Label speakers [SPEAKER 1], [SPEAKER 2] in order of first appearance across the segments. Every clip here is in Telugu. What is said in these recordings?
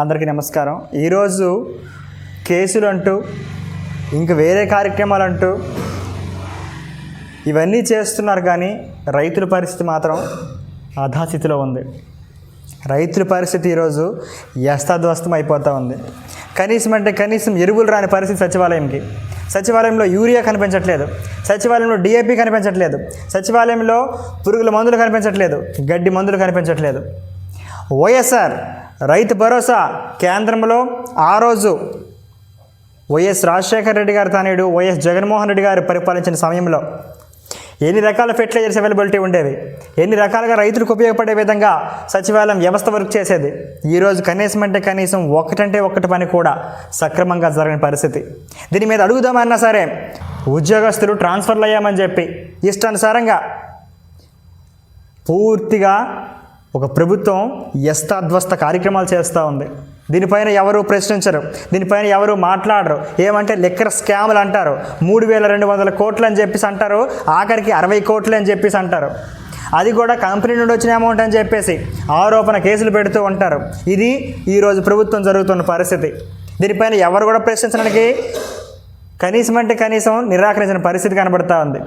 [SPEAKER 1] అందరికీ నమస్కారం. ఈరోజు కేసులు అంటూ ఇంక వేరే కార్యక్రమాలు అంటూ ఇవన్నీ చేస్తున్నారు కానీ రైతుల పరిస్థితి మాత్రం అధాస్థితిలో ఉంది. రైతుల పరిస్థితి ఈరోజు యస్తాధ్వస్తం అయిపోతూ ఉంది. కనీసం అంటే కనీసం ఎరువులు రాని పరిస్థితి సచివాలయంకి. సచివాలయంలో యూరియా కనిపించట్లేదు. సచివాలయంలో డిఏపి కనిపించట్లేదు. సచివాలయంలో పురుగుల మందులు కనిపించట్లేదు. గడ్డి మందులు కనిపించట్లేదు. వైఎస్ఆర్ రైతు భరోసా కేంద్రంలో ఆ రోజు వైఎస్ రాజశేఖర రెడ్డి గారు తనేడు వైఎస్ జగన్మోహన్ రెడ్డి గారు పరిపాలించిన సమయంలో ఎన్ని రకాల ఫెర్టిలైజర్స్ అవైలబిలిటీ ఉండేవి? ఎన్ని రకాలుగా రైతులకు ఉపయోగపడే విధంగా సచివాలయం వ్యవస్థ వర్క్ చేసేది? ఈరోజు కనీసం అంటే కనీసం ఒకటంటే ఒకటి పని కూడా సక్రమంగా జరగని పరిస్థితి. దీని మీద అడుగుదామన్నా సరే ఉద్యోగస్తులు ట్రాన్స్ఫర్లు అయ్యామని చెప్పి ఇష్టానుసారంగా పూర్తిగా ఒక ప్రభుత్వం యస్తాధ్వస్త కార్యక్రమాలు చేస్తూ ఉంది. దీనిపైన ఎవరు ప్రశ్నించరు. దీనిపైన ఎవరు మాట్లాడరు. ఏమంటే లెక్కర స్కాములు అంటారు. మూడు వేల రెండు వందల కోట్లు అని చెప్పేసి అంటారు. ఆఖరికి అరవై కోట్లు అని చెప్పేసి అంటారు. అది కూడా కంపెనీ నుండి వచ్చిన అమౌంట్ అని చెప్పేసి ఆరోపణ కేసులు పెడుతూ ఉంటారు. ఇది ఈరోజు ప్రభుత్వం జరుగుతున్న పరిస్థితి. దీనిపైన ఎవరు కూడా ప్రశ్నించడానికి కనీసం అంటే కనీసం నిరాకరించిన పరిస్థితి కనబడుతూ ఉంది.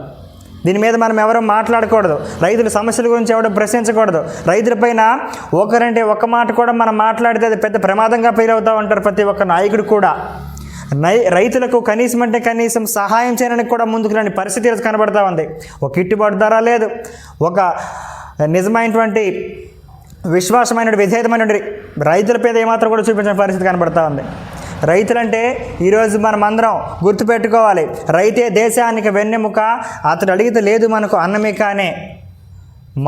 [SPEAKER 1] దీని మీద మనం ఎవరూ మాట్లాడకూడదు. రైతుల సమస్యల గురించి ఎవరు ప్రశ్నించకూడదు. రైతులపైన ఒకరంటే ఒక మాట కూడా మనం మాట్లాడితే అది పెద్ద ప్రమాదంగా ఫీల్ అవుతూ ఉంటారు ప్రతి ఒక్క నాయకుడు కూడా. నై రైతులకు కనీసం అంటే కనీసం సహాయం చేయడానికి కూడా ముందుకు రాని పరిస్థితి కనబడతా ఉంది. ఒక గిట్టుబాటు ధర లేదు. ఒక నిజమైనటువంటి విశ్వాసమైన విధేయతమైన రైతుల పేద ఏమాత్రం కూడా చూపించిన పరిస్థితి కనబడతా ఉంది. రైతులంటే ఈరోజు మనం అందరం గుర్తుపెట్టుకోవాలి. రైతే దేశానికి వెన్నెముక అతడు అడిగితే లేదు మనకు అన్నమే కానే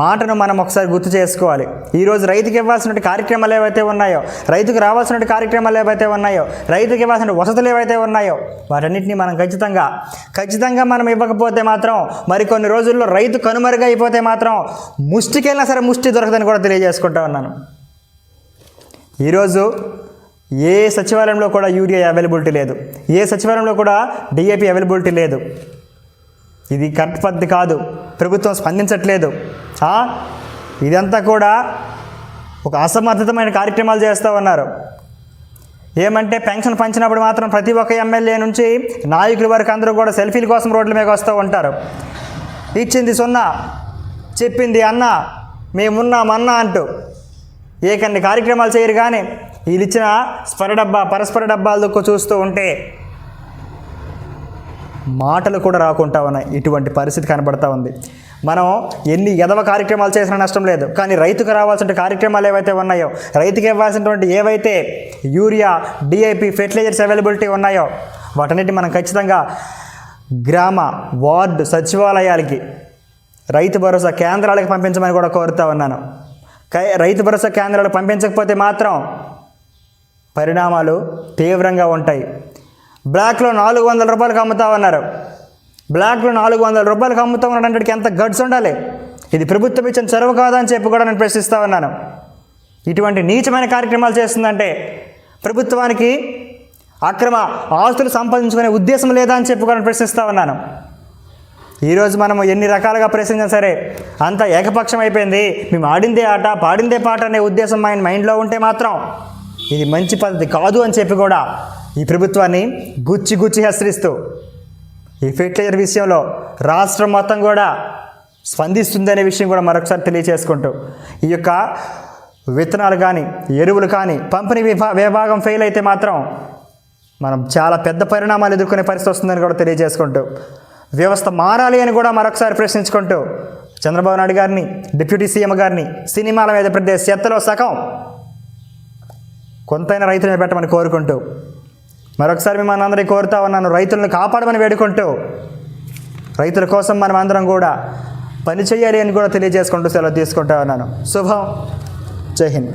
[SPEAKER 1] మాటను మనం ఒకసారి గుర్తు చేసుకోవాలి. ఈరోజు రైతుకి ఇవ్వాల్సిన కార్యక్రమాలు ఏవైతే ఉన్నాయో రైతుకు రావాల్సిన కార్యక్రమాలు ఏవైతే ఉన్నాయో రైతుకి ఇవ్వాల్సిన వసతులు ఏవైతే ఉన్నాయో వాటన్నిటిని మనం ఖచ్చితంగా ఖచ్చితంగా మనం ఇవ్వకపోతే మాత్రం మరికొన్ని రోజుల్లో రైతు కనుమరుగా అయిపోతే మాత్రం ముష్టికెళ్ళినా సరే ముష్టి దొరకదని కూడా తెలియజేసుకుంటా ఉన్నాను. ఈరోజు ఏ సచివాలయంలో కూడా యూరియా అవైలబిలిటీ లేదు. ఏ సచివాలయంలో కూడా డిఏపి అవైలబిలిటీ లేదు. ఇది కరెక్ట్ పద్ధతి కాదు. ప్రభుత్వం స్పందించట్లేదు. ఇదంతా కూడా ఒక అసమర్థితమైన కార్యక్రమాలు చేస్తూ ఉన్నారు. ఏమంటే పెన్షన్ పంచినప్పుడు మాత్రం ప్రతి ఒక్క ఎమ్మెల్యే నుంచి నాయకుల వరకు అందరూ కూడా సెల్ఫీల కోసం రోడ్ల మీద వస్తూ ఉంటారు. ఇచ్చింది సున్నా చెప్పింది అన్న మేమున్నామన్నా అన్న అంటూ ఏకన్ని కార్యక్రమాలు చేయరు కానీ వీళ్ళిచ్చిన స్వర స్పర డబ్బా పరస్పర డబ్బాలతో చూస్తూ ఉంటే మాటలు కూడా రాకుండా ఉన్నాయి. ఇటువంటి పరిస్థితి కనబడతా ఉంది. మనం ఎన్ని ఎదవ కార్యక్రమాలు చేసినా నష్టం లేదు. కానీ రైతుకు రావాల్సిన కార్యక్రమాలు ఏవైతే ఉన్నాయో రైతుకి ఇవ్వాల్సినటువంటి ఏవైతే యూరియా డిఐపి ఫెర్టిలైజర్స్ అవైలబిలిటీ ఉన్నాయో వాటన్నిటి మనం ఖచ్చితంగా గ్రామ వార్డు సచివాలయాలకి రైతు భరోసా కేంద్రాలకు పంపించమని కూడా కోరుతా ఉన్నాను. కై- రైతు భరోసా కేంద్రాలకు పంపించకపోతే మాత్రం పరిణామాలు తీవ్రంగా ఉంటాయి. బ్లాక్లో నాలుగు వందల రూపాయలకు అమ్ముతామన్నారు బ్లాక్లో నాలుగు వందల రూపాయలకు అమ్ముతా ఎంత గడ్స్ ఉండాలి. ఇది ప్రభుత్వం ఇచ్చిన చొరవ కాదని చెప్పి కూడా నేను ప్రశ్నిస్తా ఉన్నాను ఇటువంటి నీచమైన కార్యక్రమాలు చేస్తుందంటే ప్రభుత్వానికి అక్రమ ఆస్తులు సంపాదించుకునే ఉద్దేశం లేదా అని చెప్పి కూడా ప్రశ్నిస్తా ఉన్నాను ఈరోజు మనం ఎన్ని రకాలుగా ప్రశ్నించినా సరే అంత ఏకపక్షం అయిపోయింది. మేము ఆడిందే ఆట పాడిందే పాట అనే ఉద్దేశం ఆయన మైండ్లో ఉంటే మాత్రం ఇది మంచి పద్ధతి కాదు అని చెప్పి కూడా ఈ ప్రభుత్వాన్ని గుచ్చి గుచ్చి హెచ్చరిస్తూ ఈ ఫెర్టిలైజర్ విషయంలో రాష్ట్రం మొత్తం కూడా స్పందిస్తుందనే విషయం కూడా మరొకసారి తెలియచేసుకుంటూ ఈ యొక్క విత్తనాలు కానీ ఎరువులు కానీ పంపిణీ విభా విభాగం ఫెయిల్ అయితే మాత్రం మనం చాలా పెద్ద పరిణామాలు ఎదుర్కొనే పరిస్థితి వస్తుందని కూడా తెలియజేసుకుంటూ వ్యవస్థ మారాలి అని కూడా మరొకసారి ప్రశ్నించుకుంటూ చంద్రబాబు నాయుడు గారిని డిప్యూటీ సీఎం గారిని సినిమాల మీద ప్రదేశ్ చెత్తలో సగం కొంతైనా రైతులను పెట్టమని కోరుకుంటూ మరొకసారి మిమ్మల్ని అందరికీ కోరుతా ఉన్నాను రైతులను కాపాడమని వేడుకుంటూ రైతుల కోసం మనం అందరం కూడా పని చేయాలి అని కూడా తెలియజేసుకుంటూ సెలవు తీసుకుంటా ఉన్నాను. శుభం. జై హింద్.